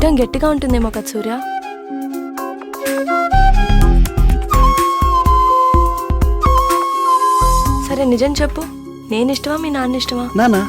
ఇష్టం గట్టిగా ఉంటుందేమో కదా సూర్య? సరే నిజం చెప్పు. నేను ఇష్టమా మీ నాన్న ఇష్టమా? నానా